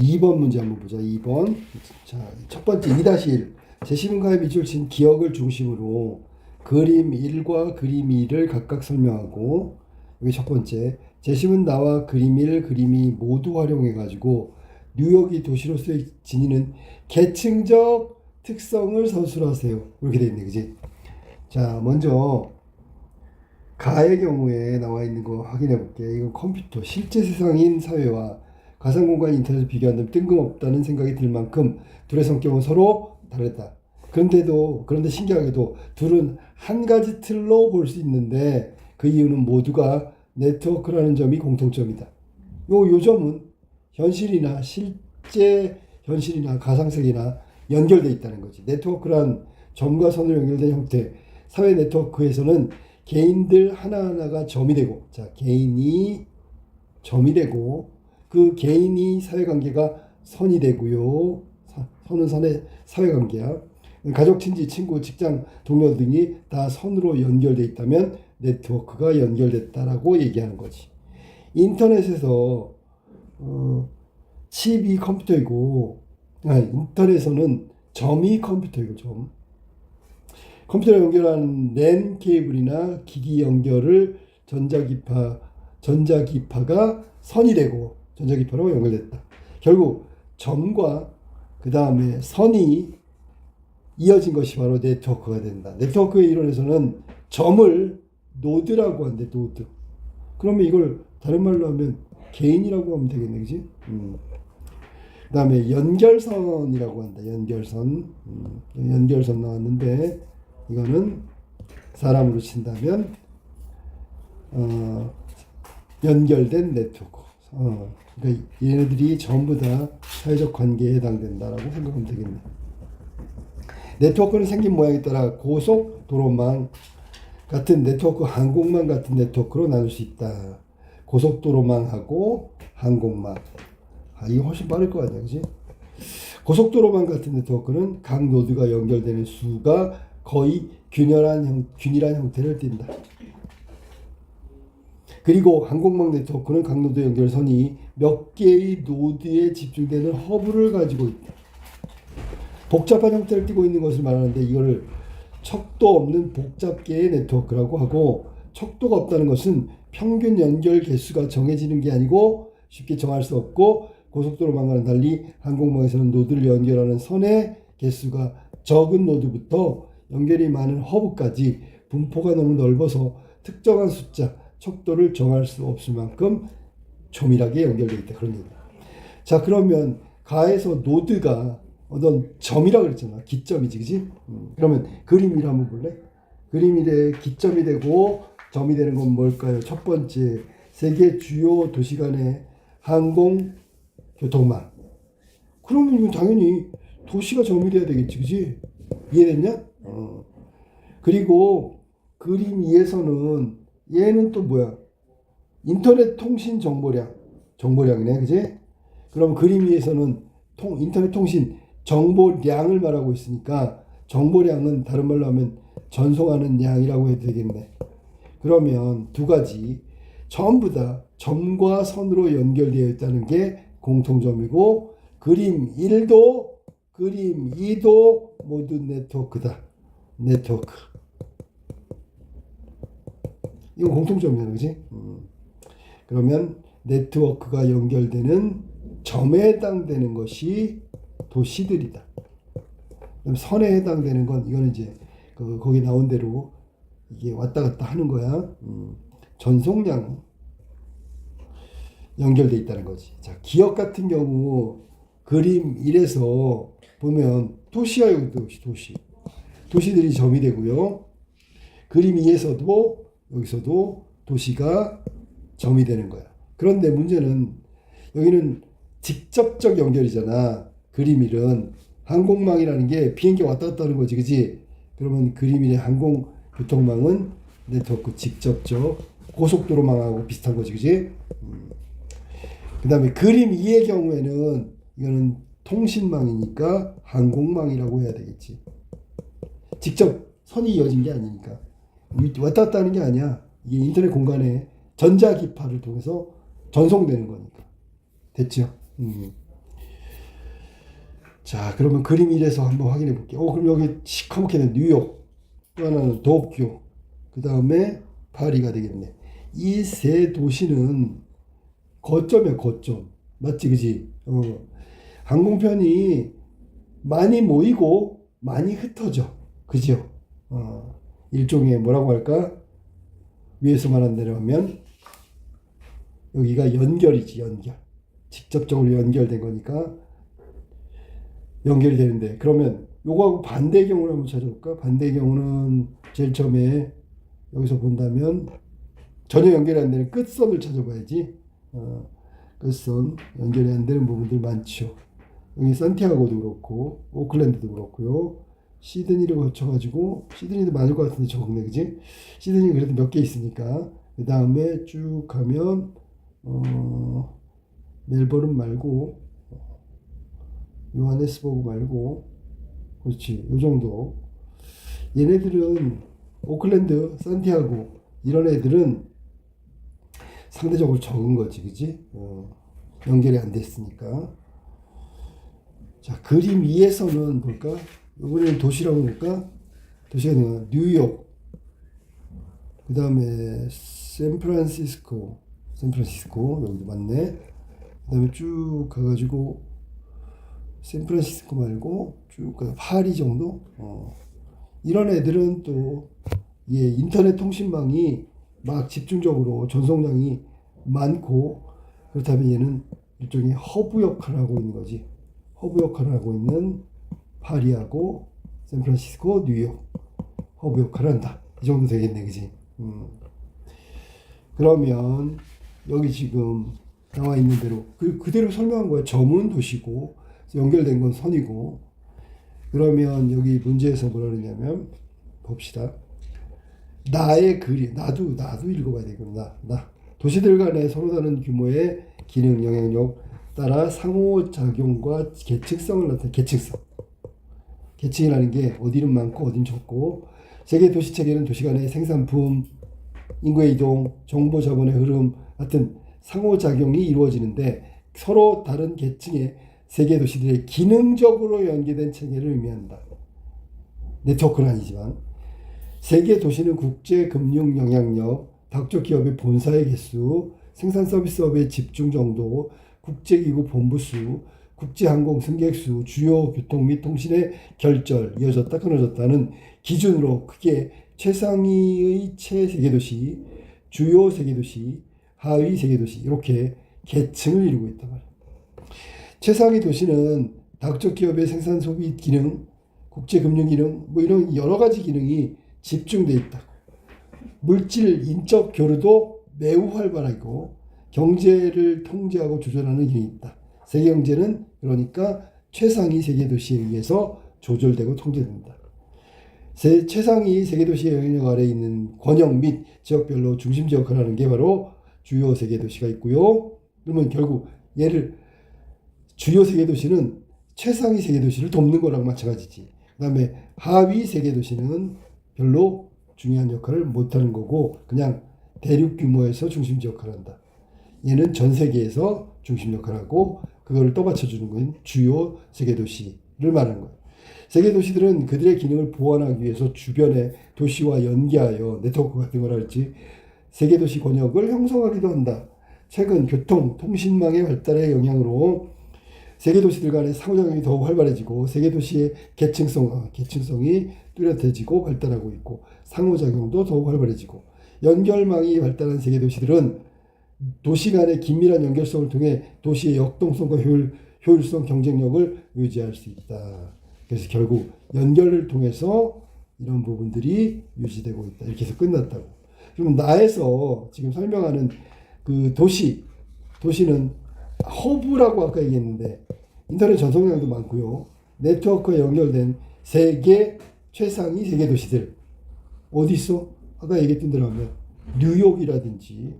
2번 문제 한번 보자. 2번. 자, 첫 번째 2-1. 제시문가의 밑줄 친 기억을 중심으로 그림 1과 그림 2를 각각 설명하고 여기 첫 번째 제시문 나와 그림 1, 그림 2 모두 활용해 가지고 뉴욕이 도시로서의 지니는 계층적 특성을 서술하세요. 이렇게 돼 있네. 그지? 자, 먼저 가의 경우에 나와 있는 거 확인해 볼게. 이건 컴퓨터 실제 세상인 사회와 가상 공간 인터넷을 비교한다면 뜬금없다는 생각이 들 만큼 둘의 성격은 서로 다르다. 그런데도 그런데 신기하게도 둘은 한 가지 틀로 볼 수 있는데 그 이유는 모두가 네트워크라는 점이 공통점이다. 요 요 점은 현실이나 실제 현실이나 가상세계나 연결돼 있다는 거지. 네트워크란 점과 선으로 연결된 형태. 사회 네트워크에서는 개인들 하나하나가 점이 되고, 자, 개인이 점이 되고, 그 개인이 사회관계가 선이 되고요. 사- 선은 선의 사회관계야. 가족, 친지, 친구, 직장, 동료 등이 다 선으로 연결돼 있다면 네트워크가 연결됐다라고 얘기하는 거지. 인터넷에서 어, 칩이 컴퓨터이고, 아니, 인터넷에서는 점이 컴퓨터이고 점. 컴퓨터를 연결하는 랜 케이블이나 기기 연결을 전자기파 전자기파가 선이 되고 전자기파로 연결됐다. 결국 점과 그 다음에 선이 이어진 것이 바로 네트워크가 된다. 네트워크의 이론에서는 점을 노드라고 한대 노드. 그러면 이걸 다른 말로 하면 개인이라고 하면 되겠네, 그지? 음. 그 다음에 연결선이라고 한다. 연결선. 음. 연결선 나왔는데 이거는 사람으로 친다면 어, 연결된 네트워크. 어, 그러니까 얘네들이 전부 다 사회적 관계에 해당된다라고 생각하면 되겠네. 네트워크는 생긴 모양에 따라 고속 도로망 같은 네트워크, 항공망 같은 네트워크로 나눌 수 있다. 고속도로망하고 항공망. 아, 이게 훨씬 빠를 거 아니야, 그지? 고속도로망 같은 네트워크는 각 노드가 연결되는 수가 거의 균열한 형, 균일한 형태를 띈다. 그리고 항공망 네트워크는 각 노드 연결선이 몇 개의 노드에 집중되는 허브를 가지고 있다. 복잡한 형태를 띠고 있는 것을 말하는데 이거를 척도 없는 복잡계의 네트워크라고 하고 척도가 없다는 것은 평균 연결 개수가 정해지는 게 아니고 쉽게 정할 수 없고 고속도로망과는 달리 항공망에서는 노드를 연결하는 선의 개수가 적은 노드부터 연결이 많은 허브까지 분포가 너무 넓어서 특정한 숫자 척도를 정할 수 없을 만큼 조밀하게 연결되어 있다 그런 얘기다. 자 그러면 가에서 노드가 어떤 점이라고 그랬잖아. 기점이지, 그지? 음, 그러면 그림이라 한번 볼래? 그림이 돼 기점이 되고 점이 되는 건 뭘까요? 첫 번째, 세계 주요 도시 간의 항공 교통망. 그러면 이건 당연히 도시가 점이 돼야 되겠지, 그지? 이해됐냐? 어. 그리고 그림 2에서는 얘는 또 뭐야? 인터넷 통신 정보량. 정보량이네, 그지? 그럼 그림 2에서는 통, 인터넷 통신 정보량을 말하고 있으니까 정보량은 다른 말로 하면 전송하는 양이라고 해도 되겠네. 그러면 두 가지 전부 다 점과 선으로 연결되어 있다는 게 공통점이고 그림 1도 그림 2도 모두 네트워크다. 네트워크. 이거 공통점이잖아, 그지? 음. 그러면 네트워크가 연결되는 점에 해당되는 것이 도시들이다. 그럼 선에 해당되는 건 이거는 이제 그 거기 나온 대로 이게 왔다 갔다 하는 거야. 음, 전송량 연결돼 있다는 거지. 자, 기업 같은 경우 그림 1에서 보면 도시야 도시 도시. 도시들이 점이 되고요. 그림 2에서도 여기서도 도시가 점이 되는 거야. 그런데 문제는 여기는 직접적 연결이잖아. 그림 1은 항공망이라는 게 비행기 왔다 갔다 하는 거지, 그지? 그러면 그림 1의 항공 교통망은 네트워크 직접적 고속도로망하고 비슷한 거지, 그지? 음. 그 다음에 그림 2의 경우에는 이거는 통신망이니까 항공망이라고 해야 되겠지. 직접 선이 이어진 게 아니니까. 왔다 갔다 하는 게 아니야. 이게 인터넷 공간에 전자기파를 통해서 전송되는 거니까. 됐죠? 음. 자, 그러면 그림 1에서 한번 확인해 볼게요. 어, 그럼 여기 시커멓게는 뉴욕, 또 하나는 도쿄, 그 다음에 파리가 되겠네. 이 세 도시는 거점이야, 거점. 맞지, 그지? 어. 항공편이 많이 모이고 많이 흩어져. 그죠? 어. 일종의 뭐라고 할까? 위에서 말한 대로 하면 여기가 연결이지, 연결. 직접적으로 연결된 거니까 연결이 되는데 그러면 요거하고 반대 경우를 한번 찾아볼까? 반대 경우는 제일 처음에 여기서 본다면 전혀 연결이 안 되는 끝선을 찾아봐야지. 어, 끝선 연결이 안 되는 부분들 많죠. 여기 산티아고도 그렇고 오클랜드도 그렇고요. 시드니를 거쳐가지고 시드니도 많을 것 같은데 적네 그지? 시드니 그래도 몇 개 있으니까. 그 다음에 쭉 가면 어, 멜버른 말고 요하네스버그 말고. 그렇지 요 정도. 얘네들은 오클랜드 산티아고 이런 애들은 상대적으로 적은 거지 그지? 어, 연결이 안 됐으니까. 자 그림 위에서는 볼까 이번에는 도시라고 볼까 도시가 뭐야 뉴욕 그 다음에 샌프란시스코 샌프란시스코 여기도 맞네. 그 다음에 쭉 가가지고 샌프란시스코 말고 쭉 파리 정도? 어. 이런 애들은 또 예, 인터넷 통신망이 막 집중적으로 전송량이 많고 그렇다면 얘는 일종의 허브 역할을 하고 있는 거지. 허브 역할을 하고 있는 파리하고 샌프란시스코 뉴욕 허브 역할을 한다 이 정도 되겠네 그지 음. 그러면 여기 지금 나와 있는 대로 그 그대로 설명한 거야 점은 도시고 연결된 건 선이고 그러면 여기 문제에서 뭐라 그러냐면 봅시다. 나의 글이 나도 나도 읽어봐야 되겠구나. 나 도시들 간의 서로 다른 규모의 기능 영향력 따라 상호작용과 계층성을 나타내 계층성. 계층이라는 게 어디는 많고 어디는 적고 세계 도시 체계는 도시 간의 생산품, 인구의 이동, 정보 자본의 흐름 같은 상호작용이 이루어지는데 서로 다른 계층의 세계 도시들의 기능적으로 연계된 체계를 의미한다. 네트워크는 아니지만 세계 도시는 국제 금융 영향력, 닥터 기업의 본사의 개수, 생산 서비스업의 집중 정도, 국제기구 본부 수, 국제항공 승객 수, 주요 교통 및 통신의 결절, 이어졌다 끊어졌다는 기준으로 크게 최상위의 최세계도시, 주요 세계도시, 하위 세계도시 이렇게 계층을 이루고 있단 말이야. 최상위 도시는 다국적 기업의 생산 소비 기능, 국제 금융 기능, 뭐 이런 여러 가지 기능이 집중돼 있다. 물질 인적 교류도 매우 활발하고 경제를 통제하고 조절하는 기능이 있다. 세계 경제는 그러니까 최상위 세계 도시에 의해서 조절되고 통제된다. 세, 최상위 세계 도시의 영향력 아래 있는 권역 및 지역별로 중심 지 역할을 하는 게 바로 주요 세계 도시가 있고요. 그러면 결국 얘를 주요 세계 도시는 최상위 세계 도시를 돕는 거랑 마찬가지지. 그다음에 하위 세계 도시는 별로 중요한 역할을 못 하는 거고 그냥 대륙 규모에서 중심 지 역할을 한다. 얘는 전 세계에서 중심 역할을 하고 그걸 떠받쳐주는 건 주요 세계 도시를 말하는 거예요. 세계 도시들은 그들의 기능을 보완하기 위해서 주변의 도시와 연계하여 네트워크 같은 걸 할지 세계 도시 권역을 형성하기도 한다. 최근 교통, 통신망의 발달의 영향으로 세계 도시들 간의 상호작용이 더욱 활발해지고 세계 도시의 계층성, 아, 계층성이 뚜렷해지고 발달하고 있고 상호작용도 더욱 활발해지고 연결망이 발달한 세계 도시들은 도시 간의 긴밀한 연결성을 통해 도시의 역동성과 효율, 효율성, 경쟁력을 유지할 수 있다. 그래서 결국 연결을 통해서 이런 부분들이 유지되고 있다. 이렇게 해서 끝났다고. 그럼 나에서 지금 설명하는 그 도시, 도시는 허브라고 아까 얘기했는데 인터넷 전송량도 많고요. 네트워크에 연결된 세계 최상위 세계 도시들 어디 있어? 아까 얘기했던 대로 하면 뉴욕이라든지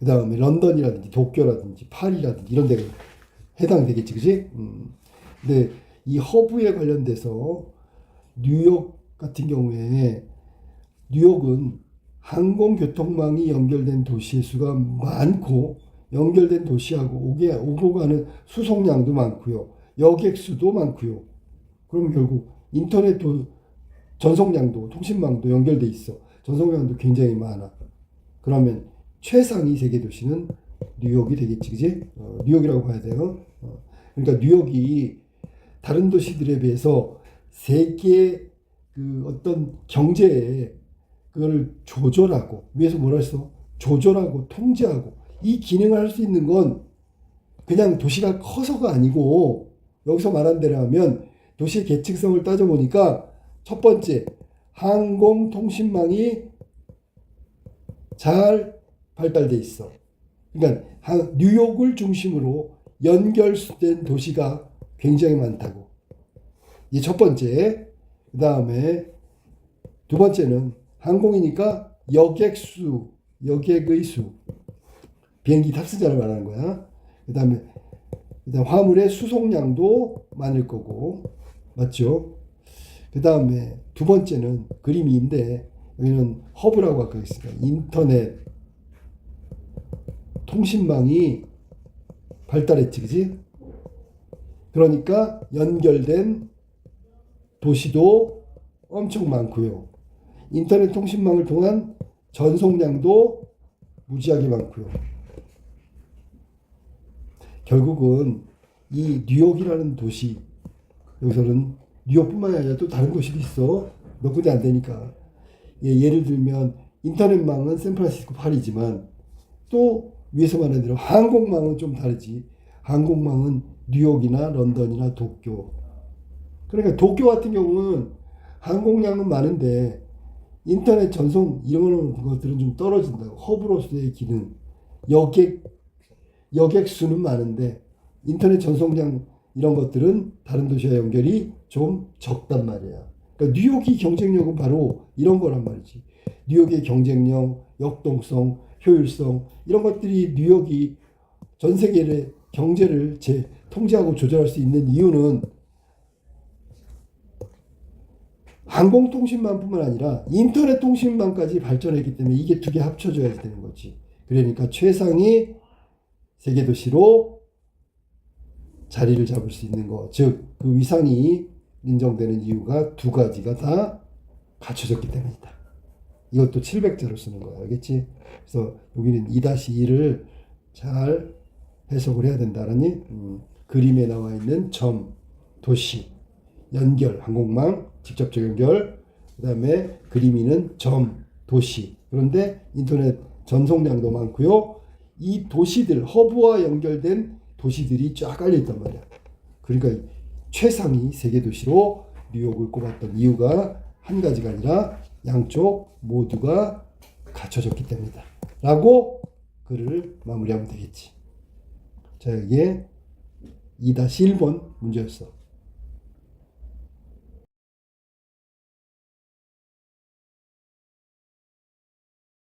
그 다음에 런던이라든지 도쿄라든지 파리라든지 이런 데가 해당되겠지, 그지? 음. 근데 이 허브에 관련돼서 뉴욕 같은 경우에 뉴욕은 항공교통망이 연결된 도시의 수가 많고 연결된 도시하고 오게 오고 가는 수송량도 많고요. 여객 수도 많고요. 그럼 결국 인터넷 도 전송량도 통신망도 연결돼 있어. 전송량도 굉장히 많아. 그러면 최상위 세계 도시는 뉴욕이 되겠지, 그지? 어, 뉴욕이라고 봐야 돼요. 어, 그러니까 뉴욕이 다른 도시들에 비해서 세계 그 어떤 경제에 그걸 조절하고 위에서 뭐라 했어? 조절하고 통제하고 이 기능을 할 수 있는 건 그냥 도시가 커서가 아니고 여기서 말한 대로 하면 도시의 계층성을 따져보니까 첫 번째 항공통신망이 잘 발달돼 있어. 그러니까 한- 뉴욕을 중심으로 연결된 도시가 굉장히 많다고. 이게 첫 번째. 그 다음에 두 번째는 항공이니까 여객 수, 여객의 수. 비행기 탑승자를 말하는 거야. 그 다음에 그다음 화물의 수송량도 많을 거고 맞죠? 그 다음에 두 번째는 그림인데 여기는 허브라고 아까 했으니까 인터넷 통신망이 발달했지, 그지? 그러니까 연결된 도시도 엄청 많고요. 인터넷 통신망을 통한 전송량도 무지하게 많고요. 결국은 이 뉴욕이라는 도시 여기서는 뉴욕뿐만 아니라 또 다른 도시도 있어 몇 군데 안 되니까 예, 예를 들면 인터넷망은 샌프란시스코 파리지만 또 위에서 말한 대로 항공망은 좀 다르지 항공망은 뉴욕이나 런던이나 도쿄 그러니까 도쿄 같은 경우는 항공량은 많은데 인터넷 전송 이런 것들은 좀 떨어진다고 허브로서의 기능 여객 여객 수는 많은데 인터넷 전송량 이런 것들은 다른 도시와 연결이 좀 적단 말이야. 그러니까 뉴욕이 경쟁력은 바로 이런 거란 말이지. 뉴욕의 경쟁력, 역동성, 효율성 이런 것들이 뉴욕이 전 세계의 경제를 제 통제하고 조절할 수 있는 이유는 항공통신망뿐만 아니라 인터넷 통신망까지 발전했기 때문에 이게 두 개 합쳐져야 되는 거지. 그러니까 최상위 세계 도시로 자리를 잡을 수 있는 거, 즉 그 위상이 인정되는 이유가 두 가지가 다 갖춰졌기 때문이다. 이것도 700자로 쓰는 거야, 알겠지? 그래서 여기는 2-2를 잘 해석을 해야 된다라니 음, 그림에 나와 있는 점, 도시, 연결, 항공망, 직접적 연결, 그 다음에 그림이는 점, 도시. 그런데 인터넷 전송량도 많고요. 이 도시들, 허브와 연결된 도시들이 쫙 깔려 있단 말이야. 그러니까 최상위 세계 도시로 뉴욕을 꼽았던 이유가 한 가지가 아니라 양쪽 모두가 갖춰졌기 때문이다. 라고 글을 마무리하면 되겠지. 자, 이게 2-1번 문제였어.